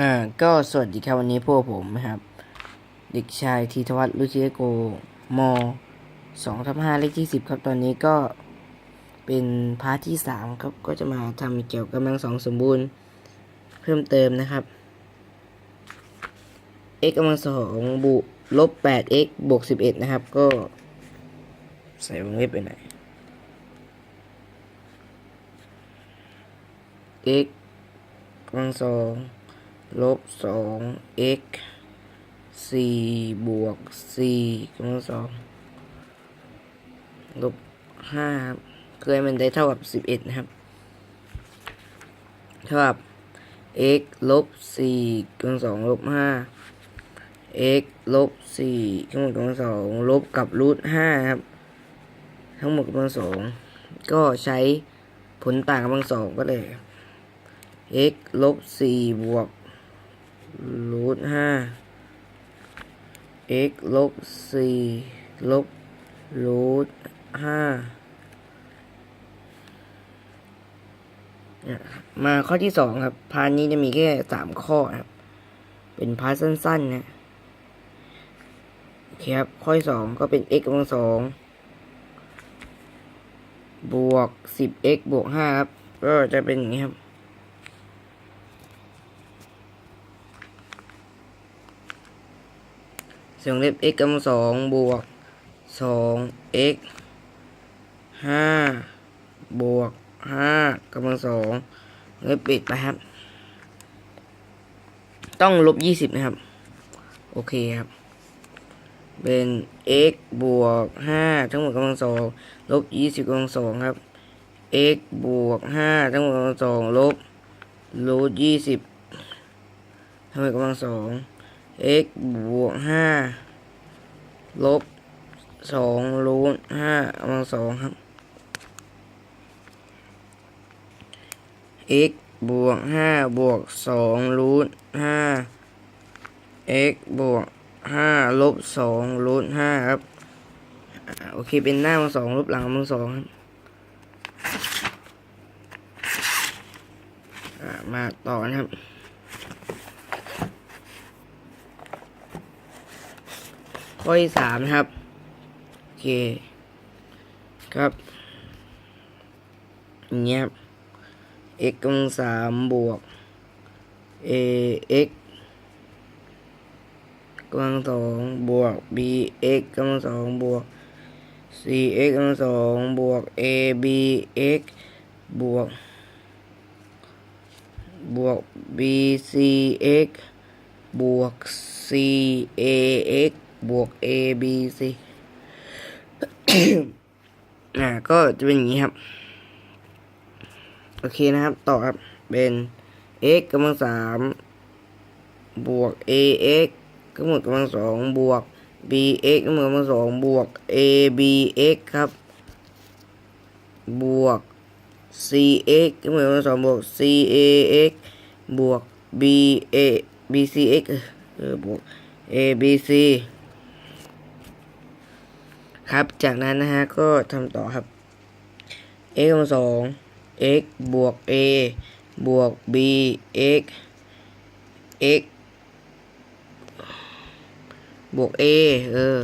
อ่าก็สวัสดีครับวันนี้พวกผมนะครับ เด็กชายธีทวัฒน์ลุชิโกมสองทับห้าเลขที่สิบครับตอนนี้ก็เป็นพาร์ทที่สามครับก็จะมาทำเกี่ยวกับกำลังสองสมบูรณ์ เพิ่มเติมนะครับ x กำลังสองบวกลบแปด x บวกสิบเอ็ดนะครับ ก็ใส่วงเล็บไปไหน x กำลังสอง ลบสอง x สี่บวกสี่กำลังสองลบห้าครับเคยมันได้เท่ากับสิบเอ็ดนะครับเท่ากับ x ลบสี่กำลังสองลบห้า x ลบสี่ทั้งหมดกำลังสองลบกับรูทห้าครับ ทั้งหมดกำลังสองก็ใช้ผลต่างกำลังสองก็เลย x ลบสี่บวก รูทห้า x ลบสี่ลบรูทห้าเนี่ยมาข้อที่สองครับ พาร์ทนี้จะมีแค่สามข้อครับ เป็นพาร์ทสั้นๆ นะโอเคครับ ข้อที่สองก็เป็น x กำลังสองบวกสิบ x บวกห้าครับ ก็จะเป็นอย่างนี้ครับ เสียงเล็บ x กำลังสองบวกสอง x ห้าบวกห้ากำลังสองเล็บปิดไปครับ ต้องลบยี่สิบนะครับ โอเคครับ เป็น x บวกห้าทั้งหมดกำลังสองลบยี่สิบกำลังสองครับ x บวกห้าทั้งหมดกำลังสองลบรูทยี่สิบทั้งหมดกำลังสอง x บวกห้าลบสองรูทห้ากำลังสองครับ x บวกห้าบวกสองรูทห้า x บวกห้าลบสองรูทห้าครับ โอเค เป็นหน้ากำลังสองลบหลังกำลังสองครับมาต่อนะครับ ข้อที่สามนะครับ โอเค ครับอย่างเงี้ยครับ x กำลังสามบวก a x กำลังสองบวก b x กำลังสองบวก c x กำลังสองบวก a b x บวก บวก b c x บวก c a x บวก a b c อ่าก็จะเป็นอย่างนี้ครับ โอเคนะครับ ต่อครับเป็น x กำลังสามบวก a x ก็หมดกำลังสองบวก b x ก็หมดกำลังสองบวก a b x ครับ บวก c x ก็หมดกำลังสองบวก c a x บวก b a b c x เออบวก a b c ครับ จากนั้นนะฮะก็ทำต่อครับ x กำลังสอง x บวก a บวก b x x บวก a เออ